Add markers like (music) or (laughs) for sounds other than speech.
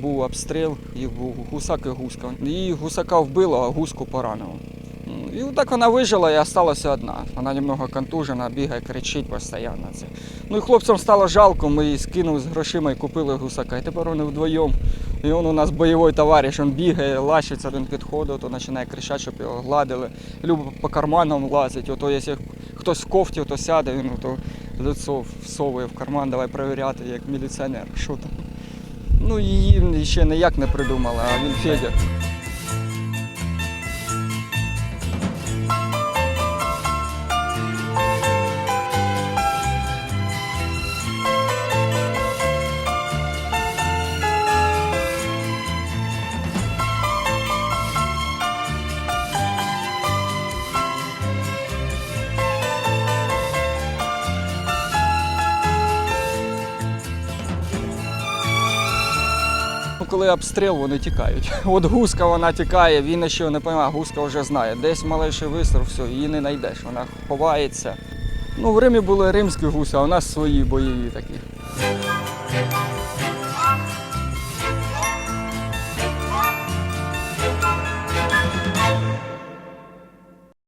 був обстріл, їх був гусак і гуска. Її гусака вбило, а гуску поранило. І так вона вижила і залишилася одна. Вона немного контужена, бігає, кричить постійно. Це. Ну і хлопцям стало жалко, ми її скинули з грошима і купили гусака. І тепер вони вдвоєм. І він у нас бойовий товариш, він бігає, лащиться, він підходить, то починає кричати, щоб його гладили. Любить по карманам лазить, ото якщо хтось в кофті, то сяде, він то лицо всовує в карман, давай перевіряти, як міліціонер, що там. Ну її ще ніяк не придумали, а він Федя. Коли обстріл, вони тікають. (laughs) От гуска вона тікає, він ще не розуміє, гуска вже знає. Десь малейший вистріл, все, її не знайдеш, вона ховається. Ну, в Римі були римські гуси, а у нас свої бойові такі.